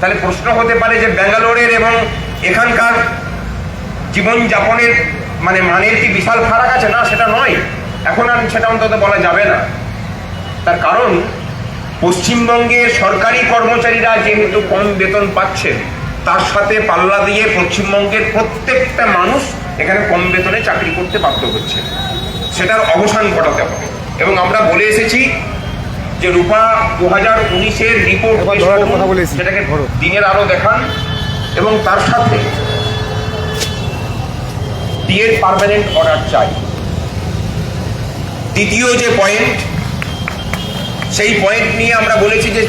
তাহলে প্রশ্ন হতে পারে যে ব্যাঙ্গালোরের এবং এখানকার জীবনযাপনের মানে মানের কি বিশাল ফারাক আছে? না, সেটা নয়। এখন আর সেটা অন্তত বলা যাবে না। তার কারণ পশ্চিমবঙ্গের সরকারি কর্মচারীরা যেহেতু কম বেতন পাচ্ছেন তার সাথে পাল্লা দিয়ে পশ্চিমবঙ্গের প্রত্যেকটা মানুষ এখানে কম বেতনে চাকরি করতে বাধ্য হচ্ছে। সেটার অবসান ঘটাতে হবে। এবং আমরা বলে এসেছি যে রূপা দু হাজার উনিশের রিপোর্ট। সেটাকে। দিনের আলো দেখান এবং তার সাথে ডিএর পার্মানেন্ট অর্ডার চাই দ্বিতীয় যে পয়েন্ট সেই পয়েন্ট নিয়ে আমরা বলেছি যে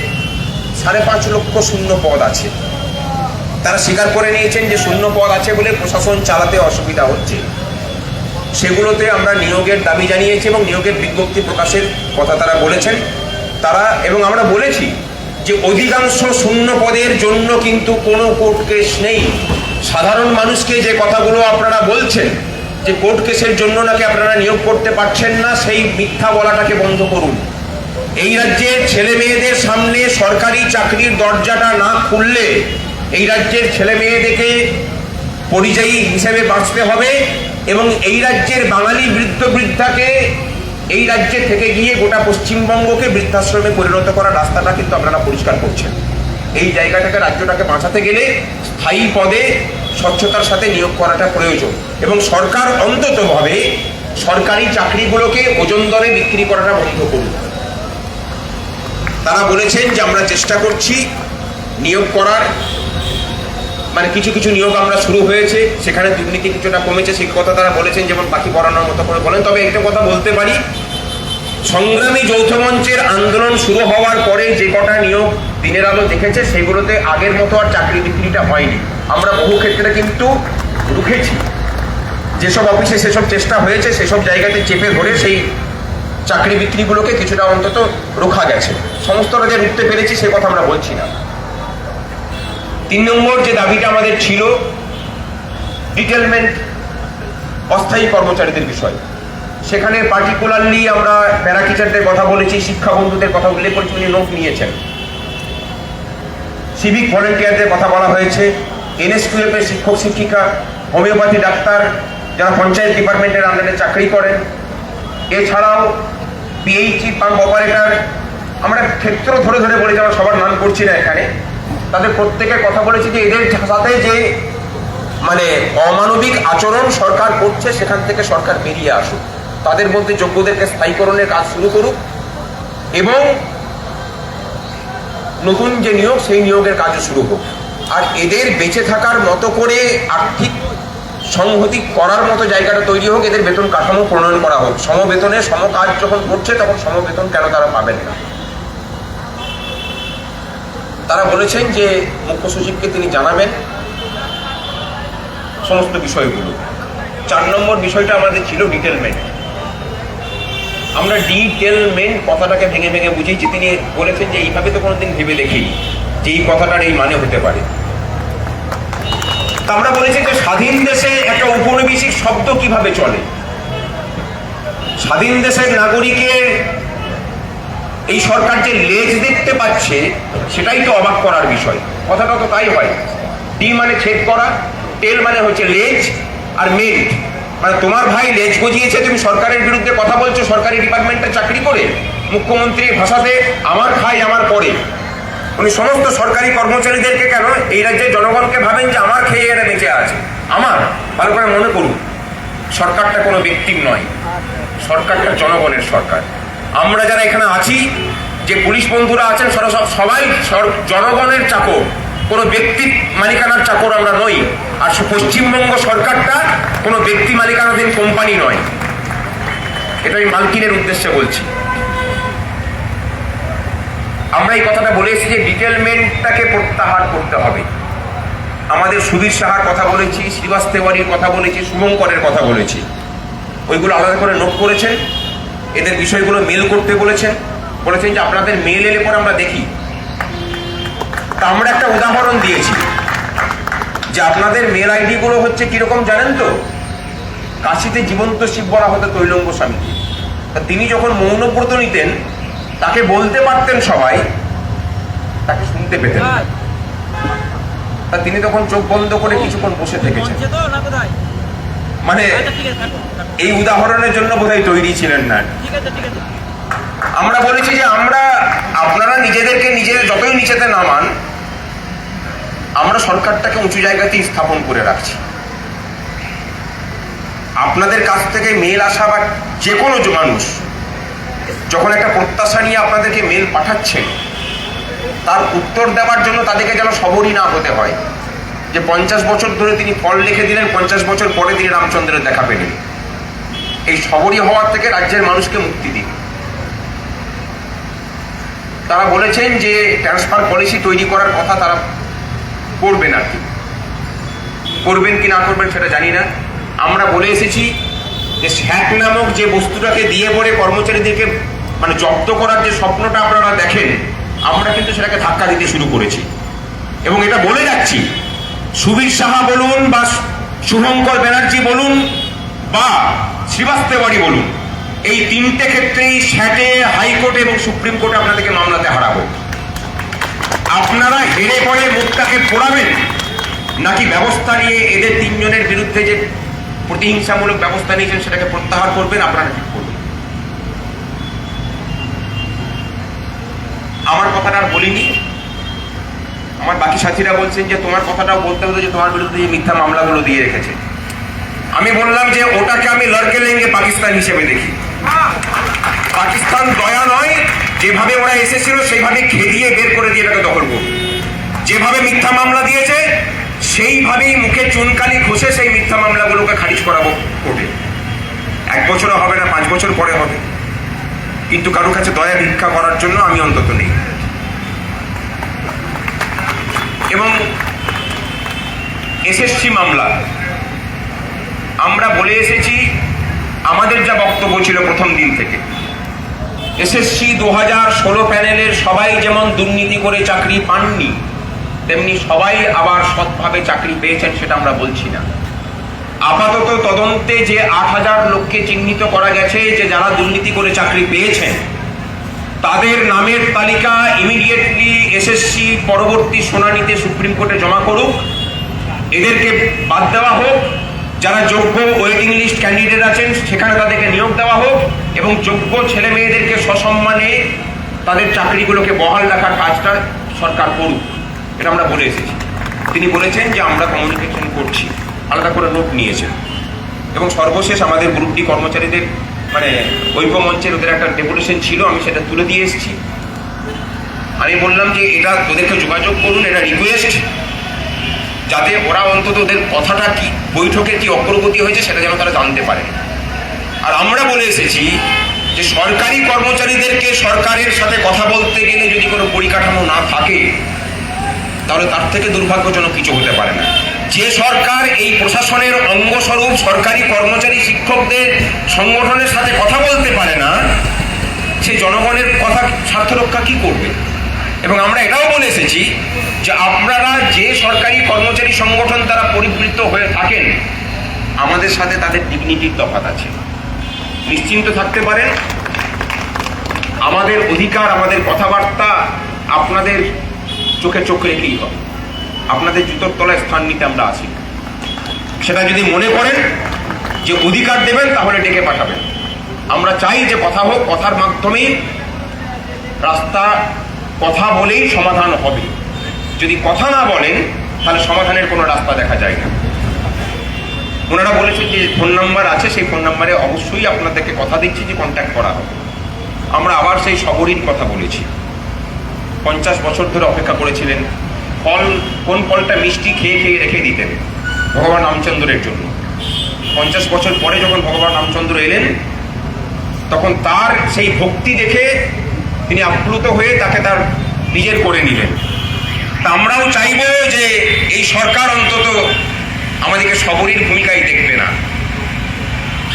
সাড়ে পাঁচ লক্ষ শূন্য পদ আছে তারা স্বীকার করে নিয়েছেন যে শূন্য পদ আছে বলে প্রশাসন চালাতে অসুবিধা হচ্ছে সেগুলোতে আমরা নিয়োগের দাবি জানিয়েছি এবং নিয়োগের বিজ্ঞপ্তি প্রকাশের কথা তারা বলেছেন তারা এবং আমরা বলেছি যে অধিকাংশ শূন্য পদের জন্য কিন্তু কোনো কোর্ট কেস নেই। সাধারণ মানুষকে যে কথাগুলো আপনারা বলছেন, যে কোর্ট কেসের জন্য নাকি আপনারা নিয়োগ করতে পারছেন না, সেই মিথ্যা বলাটাকে বন্ধ করুন। এই রাজ্যের ছেলে মেয়েদের সামনে সরকারি চাকরির দরজাটা না খুললে এই রাজ্যের ছেলে মেয়েদেরকে পরিযায়ী হিসেবে বাঁচতে হবে এবং এই রাজ্যের বাঙালি বৃদ্ধ বৃদ্ধাকে এই রাজ্যে থেকে গিয়ে গোটা পশ্চিমবঙ্গকে বৃদ্ধাশ্রমে পরিণত করার রাস্তাটা কিন্তু আপনারা পরিষ্কার করছেন। এই জায়গাটাকে, রাজ্যটাকে বাঁচাতে গেলে স্থায়ী পদে স্বচ্ছতার সাথে নিয়োগ করাটা প্রয়োজন এবং সরকার অন্ততভাবে সরকারি চাকরিগুলোকে ওজন দরে বিক্রি করাটা বন্ধ করুন। তারা বলেছেন যে আমরা চেষ্টা করছি নিয়োগ করার মানে কিছু কিছু নিয়োগ আমরা শুরু হয়েছে, সেখানে দুর্নীতি কিছুটা কমেছে, সেই কথা তারা বলেছেন যেমন পাখি পড়ানোর মতো করে বলেন। তবে একটা কথা বলতে পারি, সংগ্রামী যৌথ মঞ্চের আন্দোলন শুরু হওয়ার পরে যে কটা নিয়োগ দিনের আলো দেখেছে, সেগুলোতে আগের মতো আর চাকরি বিক্রিটা হয়নি। আমরা বহু ক্ষেত্রে কিন্তু রুখেছি যেসব অফিসে সেসব চেষ্টা হয়েছে, সেসব জায়গাতে চেপে ধরে সেই চাকরি বিক্রিগুলোকে কিছুটা অন্তত রোখা গেছে। সমস্তটা যে রুখতে পেরেছি, সে কথা আমরা বলছি না। তিন নম্বর যে দাবিটা আমাদের ছিল ডিটেলমেন্ট অস্থায়ী কর্মচারীদের বিষয়। সেখানে পার্টিকুলারলি আমরা প্যারা টিচারদের কথা বলেছি, শিক্ষা বন্ধুদের কথা উল্লেখ করেছি, উনি নোট নিয়েছেন। সিভিক ভলেন্টিয়ারদের কথা বলা হয়েছে। এনএসকিউএফের শিক্ষক, শিক্ষিকা হোমিওপ্যাথি ডাক্তার যারা পঞ্চায়েত ডিপার্টমেন্টের আন্ডারে চাকরি করেন। এছাড়াও পিএইচি পাম্প অপারেটর আমরা ক্ষেত্র ধরে ধরে বলেছি আমরা সবার নাম করছি না এখানে। তাদের প্রত্যেকের কথা বলেছি যে এদের সাথে যে মানে অমানবিক আচরণ সরকার করছে, সেখান থেকে সরকার বেরিয়ে আসুক। তাদের মধ্যে যোগ্যদেরকে স্থায়ীকরণের কাজ শুরু করুক এবং নতুন যে নিয়োগ, সেই নিয়োগের কাজও শুরু হোক। আর এদের বেঁচে থাকার মতো করে আর্থিক সংহতি করার মতো জায়গাটা তৈরি হোক, এদের বেতন কাঠামো প্রণয়ন করা হোক। সমবেতনে সম কাজ যখন করছে, তখন সমবেতন কেন তারা পাবেন না? তারা বলেছেন যে মুখ্য সচিবকে তিনি জানাবেন সমস্ত বিষয়গুলো। চার নম্বর বিষয়টা আমাদের ছিল ডিটেলমেন্ট আমরা ডিটেলমেন্ট কথাটাকে ভেঙে ভেঙে বুঝেছি তিনি বলেছেন যে এইভাবে তো কোনোদিন ভেবে দেখিনি যে এই কথাটার এই মানে হতে পারে। আমরা বলেছি যে স্বাধীন দেশে একটা ঔপনিবেশিক শব্দ কীভাবে চলে? স্বাধীন দেশের নাগরিকের এই সরকার যে লেজ দেখতে পাচ্ছে, সেটাই তো অবাক করার বিষয়। কথাটা তো তাই হয়। ডি মানে ছেদ করা টেল মানে হচ্ছে লেজ আর মেল্ট মানে তোমার ভাই লেজ গজিয়েছে তুমি সরকারের বিরুদ্ধে কথা বলছো, সরকারি ডিপার্টমেন্টে চাকরি করে, মুখ্যমন্ত্রীর ভাষাতে আমার খাই আমার পরে উনি সমস্ত সরকারি কর্মচারীদেরকে কেন এই রাজ্যের জনগণকে ভাবেন যে আমার খেয়ে এরা বেঁচে আছে? আমার? ভালো করে মনে করুন। সরকারটা কোনো ব্যক্তির নয়। সরকারটা জনগণের সরকার। আমরা যারা এখানে আছি, যে পুলিশ বন্ধুরা আছেন, সারা, সব, সবাই জনগণের চাকর, কোনো ব্যক্তি মালিকানার চাকর আমরা নই। আর পশ্চিমবঙ্গ সরকারটা কোনো ব্যক্তি মালিকানাধীন কোম্পানি নয়। এটা আমি মালকিনের উদ্দেশ্যে বলছি। আমরা এই কথাটা বলে এসেছি যে ডিটেলমেন্টটাকে প্রত্যাহার করতে হবে। আমাদের সুবীর সাহার কথা বলেছি, শ্রীবাস তেওয়ারির কথা বলেছি, শুভঙ্করের কথা বলেছি। ওইগুলো আলাদা করে নোট করেছেন। এদের বিষয়গুলো মেল করতে বলেছেন। বলেছেন যে আপনাদের মেল এলে পরে আমরা দেখি। তা আমরা একটা উদাহরণ দিয়েছি। যে আপনাদের মেল আইডিগুলো হচ্ছে কীরকম জানেন তো? কাশিতে জীবন্ত শিব বলা হতো তৈলঙ্গ স্বামীকে। তিনি যখন মৌনব্রত নিতেন তাকে বলতে পারতেন সবাই তাকে শুনতে পেতেন তা তিনি তখন চোখ বন্ধ করে কিছুক্ষণ বসে থেকেছেন। মানে এই উদাহরণের জন্য বোধহয় তৈরি ছিলেন না। আমরা বলেছি যে আমরা আপনারা নিজেদেরকে নিজের যতই নিচেতে নামান আমরা সরকারটাকে উঁচু জায়গাতেই স্থাপন করে রাখছি। আপনাদের কাছ থেকে মেল আসা বা যে কোনো মানুষ যখন একটা প্রত্যাশা নিয়ে আপনাদেরকে মেল পাঠাচ্ছেন তার উত্তর দেওয়ার জন্য তাদেরকে যেন সবরই না হতে হয়। যে পঞ্চাশ বছর ধরে তিনি ফল লিখে দিলেন পঞ্চাশ বছর পরে তিনি রামচন্দ্রের দেখা পেলেন। এই সবরই হওয়ার থেকে রাজ্যের মানুষকে মুক্তি দিন তারা বলেছেন যে ট্রান্সফার পলিসি তৈরি করার কথা তারা করবেন আর কি। করবেন কি না করবেন সেটা জানি না। আমরা বলে এসেছি যে স্যাক নামক যে বস্তুটাকে দিয়ে পরে কর্মচারীদেরকে মানে জব্দ করার যে স্বপ্নটা আপনারা দেখেন, আমরা কিন্তু সেটাকে ধাক্কা দিতে শুরু করেছি। এবং এটা বলে যাচ্ছি, সুবীর সাহা বলুন বা শুভঙ্কর ব্যানার্জি বলুন বা শ্রীবাস্তবাড়ি বলুন। এই তিনটে ক্ষেত্রেই স্যাটে, হাইকোর্টে এবং সুপ্রিম কোর্টে আপনাদেরকে মামলাতে হারাবো। আপনারা হেরে পরে মুখটাকে পোড়াবেন, নাকি ব্যবস্থা নিয়ে এদের তিনজনের বিরুদ্ধে যে প্রতিহিংসামূলক ব্যবস্থা নিয়েছেন সেটাকে প্রত্যাহার করবেন, আপনারা ঠিক করবেন আমার কথাটা আর বলিনি। আমার বাকি সাথীরা বলছেন যে তোমার কথাটাও বলতে হতো যে তোমার বিরুদ্ধে যে মিথ্যা মামলাগুলো দিয়ে রেখেছে। আমি বললাম যে ওটাকে আমি লড়কে লেঙ্গে পাকিস্তান হিসেবে দেখি। পাকিস্তান দয়া নয়, যেভাবে ওরা এসেছিল সেইভাবে খেদিয়ে বের করে দিয়ে এটাকে দখল করব। যেভাবে মিথ্যা মামলা দিয়েছে, সেইভাবেই মুখে চুনকালি ঘষে সেই মিথ্যা মামলাগুলোকে খারিজ করাবো কোর্টে। এক বছরও হবে না, পাঁচ বছর পরে হবে। কিন্তু কারও কাছে দয়া ভিক্ষা করার জন্য আমি অন্তত নেই। এবং এসএসসি মামলা আমরা বলে এসেছি, আমাদের যা বক্তব্য ছিল প্রথম দিন থেকে। এসএসসি দু হাজার ষোলো প্যানেলের সবাই যেমন দুর্নীতি করে চাকরি পাননি, তেমনি সবাই আবার সৎভাবে চাকরি পেয়েছেন সেটা আমরা বলছি না। আপাতত তদন্তে যে আট হাজার লোককে চিহ্নিত করা গেছে যে যারা দুর্নীতি করে চাকরি পেয়েছেন, তাদের নামের তালিকা ইমিডিয়েটলি এসএসসি পরবর্তী শুনানিতে সুপ্রিম কোর্টে জমা করুক। এদেরকে বাদ দেওয়া হোক যারা যোগ্য ওয়েটিং লিস্ট ক্যান্ডিডেট আছেন সেখানে তাদেরকে নিয়োগ দেওয়া হোক এবং যোগ্য ছেলে মেয়েদেরকে সসম্মানে তাদের চাকরিগুলোকে বহাল রাখার কাজটা সরকার করুক, এটা আমরা বলে এসেছি। তিনি বলেছেন যে আমরা কমিউনিকেশন করছি, আলাদা করে নোট নিয়েছেন। এবং সর্বশেষ আমাদের গ্রুপ ডি কর্মচারীদের মানে ঐক্যমঞ্চের ওদের একটা ডেপুটেশন ছিল, আমি সেটা তুলে দিয়ে এসেছি। আমি বললাম যে এটা ওদেরকে যোগাযোগ করুন, এটা রিকোয়েস্ট যাতে ওরা অন্তত ওদের কথাটা কি, বৈঠকে কি অগ্রগতি হয়েছে সেটা যেন তারা জানতে পারে। আর আমরা বলে এসেছি যে সরকারি কর্মচারীদেরকে সরকারের সাথে কথা বলতে গেলে যদি কোনো পরিকাঠামো না থাকে, তাহলে তার থেকে দুর্ভাগ্যজনক কিছু হতে পারে না। যে সরকার এই প্রশাসনের অঙ্গস্বরূপ সরকারি কর্মচারী শিক্ষকদের সংগঠনের সাথে কথা বলতে পারে না, সে জনগণের কথা স্বার্থ রক্ষা কি করবে? এবং আমরা এটাও বলে এসেছি যে আপনারা যে সরকারি কর্মচারী সংগঠন তারা পরিবৃত হয়ে থাকেন, আমাদের সাথে তাদের ডিগনিটির তফাৎ আছে। নিশ্চিন্ত থাকতে পারেন। আমাদের অধিকার, আমাদের কথাবার্তা আপনাদের চোখে চোখ রেখেই হবে। আপনাদের জুতোর তলায় স্থান নিতে আমরা আসি। সেটা যদি মনে করেন যে অধিকার দেবেন, তাহলে ডেকে পাঠাবেন। আমরা চাই যে কথা হোক, কথার মাধ্যমেই রাস্তা কথা বলেই সমাধান হবে। যদি কথা না বলেন, তাহলে সমাধানের কোনো রাস্তা দেখা যায় না। ওনারা বলেছেন যে ফোন নাম্বার আছে, সেই ফোন নাম্বারে অবশ্যই আপনাদেরকে কথা দিচ্ছি যে কন্ট্যাক্ট করা হবে। আমরা আবার সেই সবরীর কথা বলেছি। পঞ্চাশ বছর ধরে অপেক্ষা করেছিলেন। ফল, কোন ফলটা মিষ্টি খেয়ে খেয়ে রেখে দিতেন? ভগবান রামচন্দ্রের জন্য। পঞ্চাশ বছর পরে যখন ভগবান রামচন্দ্র এলেন, তখন তার সেই ভক্তি দেখে তিনি আপ্লুত হয়ে তাকে তার নিজের করে নিলেন। তা আমরাও চাইব যে এই সরকার অন্তত আমাদেরকে সবরীর ভূমিকায় দেখবে না।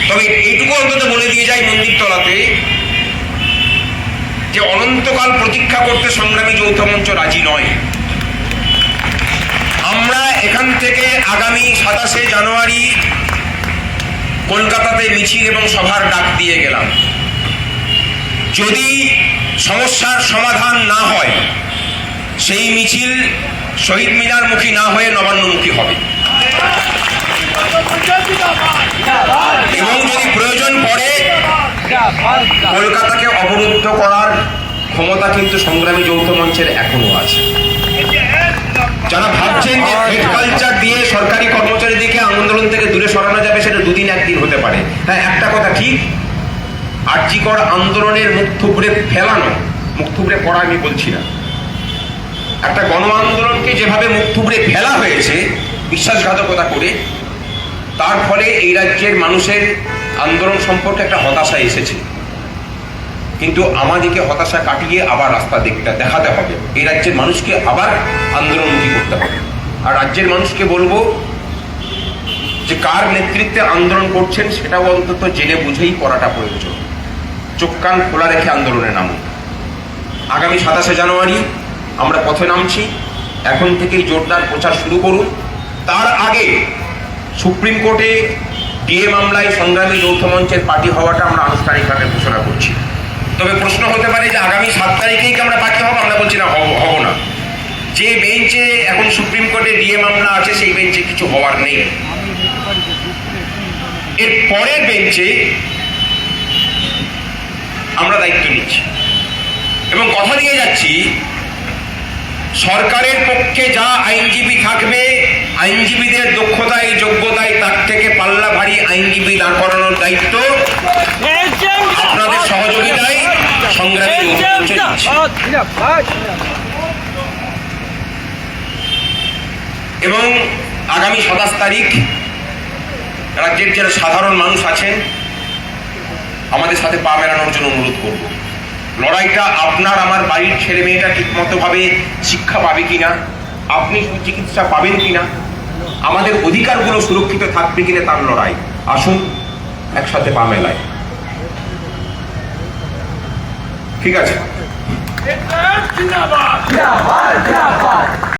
তবে এইটুকু অন্তত বলে দিয়ে যায় মন্দির তলাতে যে অনন্তকাল প্রতীক্ষা করতে সংগ্রামী যৌথ মঞ্চ রাজি নয়। আমরা এখান থেকে আগামী সাতাশে জানুয়ারি কলকাতাতে মিছিল এবং সভার ডাক দিয়ে গেলাম। যদি সমস্যার সমাধান না হয়, সেই মিছিল শহীদ মিনারমুখী না হয়ে নবান্নমুখী হবে। এবং যদি প্রয়োজন পড়ে, কলকাতাকে অবরুদ্ধ করার ক্ষমতা কিন্তু সংগ্রামী যৌথ মঞ্চের এখনও আছে। যারা ভাবছেন যে হেড কালচার দিয়ে সরকারি কর্মচারীদেরকে আন্দোলন থেকে দূরে সরানো যাবে, সেটা দুদিন একদিন হতে পারে। হ্যাঁ একটা কথা ঠিক আর্যিকর আন্দোলনের মুখ থুবড়ে ফেলানো মুখ থুবড়ে পড়া আমি বলছি না। একটা গণ আন্দোলনকে যেভাবে মুখ থুবড়ে ফেলা হয়েছে, বিশ্বাসঘাতকতা করে, তার ফলে এই রাজ্যের মানুষের আন্দোলন সম্পর্কে একটা হতাশা এসেছে। কিন্তু আমাদেরকে হতাশা কাটিয়ে আবার রাস্তা দেখতে দেখাতে হবে। এই রাজ্যের মানুষকে আবার আন্দোলনমুখী করতে হবে। আর রাজ্যের মানুষকে বলব যে কার নেতৃত্বে আন্দোলন করছেন সেটাও অন্তত জেনে বুঝেই করাটা প্রয়োজন। চোখ কান খোলা রেখে আন্দোলনে নামুন। আগামী সাতাশে জানুয়ারি আমরা পথে নামছি। এখন থেকেই জোরদার প্রচার শুরু করুন। তার আগে সুপ্রিম কোর্টে ডিএ মামলায় সংগ্রামী যৌথ মঞ্চের পার্টি হওয়াটা আমরা আনুষ্ঠানিকভাবে ঘোষণা করছি। তবে প্রশ্ন হতে পারে যে আগামী সাত তারিখেই কি আমরা পার্টি হব? আমরা বলছি না হব না। যে বেঞ্চে এখন সুপ্রিম কোর্টে ডিএ মামলা আছে, সেই বেঞ্চে কিছু হওয়ার নেই। এর পরের বেঞ্চে আমরা দায়িত্ব নিচ্ছি এবং কথা দিয়ে যাচ্ছি, সরকারের পক্ষে যা আইনজীবী থাকবে, আইনজীবীদের দক্ষতায়, যোগ্যতায়, তার থেকে পাল্লা ভারী আইনজীবী দাঁড় করানোর দায়িত্ব আপনাদের সহযোগিতায় সংগ্রামী। এবং আগামী সাতাশ তারিখ রাজ্যের যারা সাধারণ মানুষ আছেন আমাদের সাথে পা মেলানোর জন্য অনুরোধ করব। লড়াইটা আপনার, আমার বাড়ির ছেলে মেয়েটা ঠিকমতো ভাবে শিক্ষা পাবে কিনা, আপনি চিকিৎসা পাবেন কিনা, আমাদের অধিকারগুলো সুরক্ষিত থাকবে কিনা তার লড়াই। আসুন, একসাথে পা মেলায় ঠিক আছে?